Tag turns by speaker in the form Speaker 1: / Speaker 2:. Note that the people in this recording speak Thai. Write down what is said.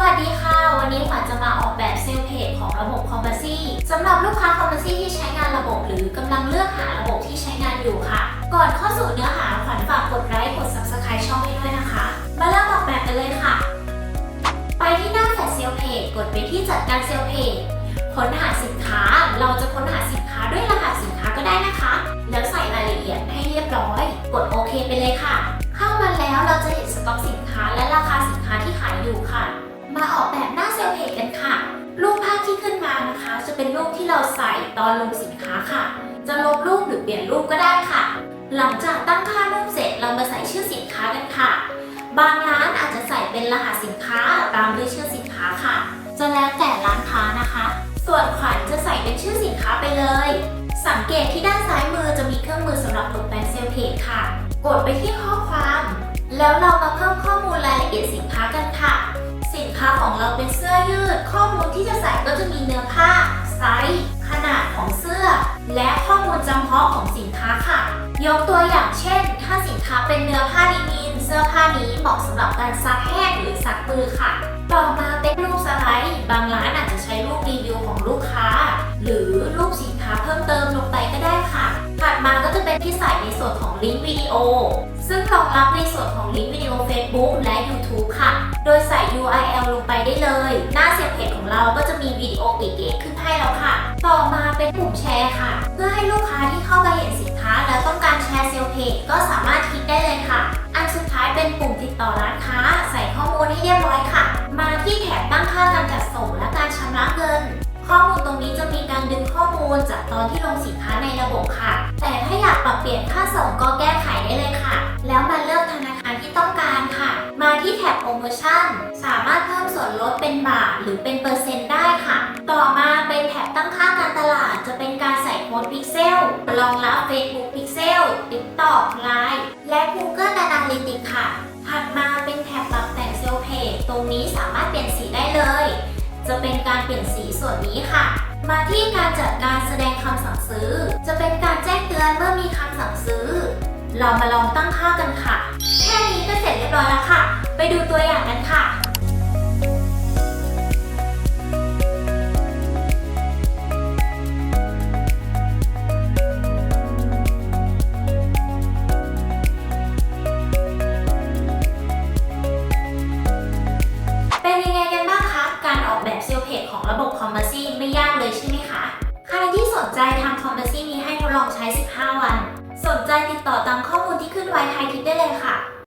Speaker 1: วัสดีค่ะ วันนี้ขวัญจะมาออกแบบเซลล์เพจของระบบ c o m p a s s y สำหรับลูกค้า c o m p a s s y ที่ใช้งานระบบ หรือกำลังเลือกหาระบบที่ใช้งานอยู่ค่ะ ก่อนเข้าสู่เนื้อหาขวัญฝากกดไลค์กด subscribe ช่องให้ด้วยนะคะ มาเริ่มออกแบบกันเลยค่ะ ไปที่หน้าแฟลชเซลล์เพจกดไปที่จัดการเซลล์เพจค้นหาสินค้าเราจะค้นหาสินค้าด้วยรหัสสินค้าก็ได้นะคะ แล้วใส่รายละเอียดให้เรียบร้อย กดโอเคไปเลยค่ะ เข้ามาแล้วเราจะเห็นสต็อกสินค้าและราคาสินค้าที่ เป็นรูปที่เราใส่ตอนลงสินค้าค่ะ จะลบรูปหรือเปลี่ยนรูปก็ได้ค่ะ หลังจากตั้งค่ารูปเสร็จเรามาใส่ชื่อสินค้ากันค่ะ บางร้านอาจจะใส่เป็นรหัสสินค้าตามด้วยชื่อสินค้าค่ะ จะแล้วแต่ร้านค้านะคะ ส่วนขวัญจะใส่เป็นชื่อสินค้าไปเลย สังเกตที่ด้านซ้ายมือจะมีเครื่องมือสำหรับตกแต่งเซลล์เพจค่ะ กดไปที่ข้อความ แล้วเรามาเพิ่มข้อมูลรายละเอียดสินค้ากันค่ะ สินค้าของเราเป็นเสื้อยืด ข้อมูลที่จะใส่ก็จะมีเนื้อผ้า และข้อมูลจำเพาะของสินค้าค่ะ ยกตัวอย่างเช่น ถ้าสินค้าเป็นเนื้อผ้าลินิน เสื้อผ้านี้เหมาะสำหรับการซักแห้งหรือซักมือค่ะ ต่อมาเป็นรูปสไลด์ บางร้านอาจจะใช้รูปรีวิวของลูกค้า หรือรูปสินค้าเพิ่มเติมลงไปก็ได้ค่ะ ถัดมาก็จะเป็นที่ใส่ในส่วนของลิงก์วิดีโอ ซึ่งรองรับในส่วนของลิงก์วิดีโอ Facebook และ YouTube ค่ะ โดยใส่ URL ลงไปได้เลย หน้าเสียเพจของเราก็จะมีวิดีโอเก๋ๆขึ้นให้แล้วค่ะ ต่อมา เป็นปุ่มแชร์ค่ะ เพื่อให้ลูกค้าที่เข้ามาเห็นสินค้า แล้วต้องการแชร์เซลล์เพจก็สามารถคลิกได้เลยค่ะ อันสุดท้ายเป็นปุ่มติดต่อร้านค้า ใส่ข้อมูลให้เรียบร้อยค่ะ มาที่แถบตั้งค่าการจัดส่งและการชำระเงิน ข้อมูลตรงนี้จะมีการดึงข้อมูลจากตอนที่ลงสินค้าในระบบค่ะ แต่ถ้าอยากปรับเปลี่ยนค่าส่งก็แก้ไขได้เลยค่ะ ชั่น สามารถเพิ่มส่วนลดเป็นบาทหรือเป็นเปอร์เซ็นต์ได้ค่ะ ต่อมาเป็นแถบตั้งค่าการตลาด จะเป็นการใส่โค้ดพิกเซลรองรับ Facebook Pixel TikTok Line และ Google Analytics ค่ะ ถัดมาเป็นแถบปรับแต่งเซลล์เพจตรงนี้สามารถเปลี่ยนสีได้เลย จะเป็นการเปลี่ยนสีส่วนนี้ค่ะมาที่การจัดการแสดงคำสั่งซื้อ จะเป็นการแจ้งเตือนเมื่อมีคำสั่งซื้อ เรามาลองตั้งค่ากันค่ะ แค่นี้ก็เสร็จเรียบร้อยแล้วค่ะ ดูตัวอย่างกันค่ะ เป็นยังไงกันบ้างคะ การออกแบบเซลเพจของระบบ c o m m e r c y ไม่ยากเลยใช่ไหมคะ ใครที่สนใจทาง c o m m e r c y มีให้ทดลองใช้ 15 วัน สนใจติดต่อตามข้อมูลที่ขึ้นไว้ท้ายคลิปได้เลยค่ะ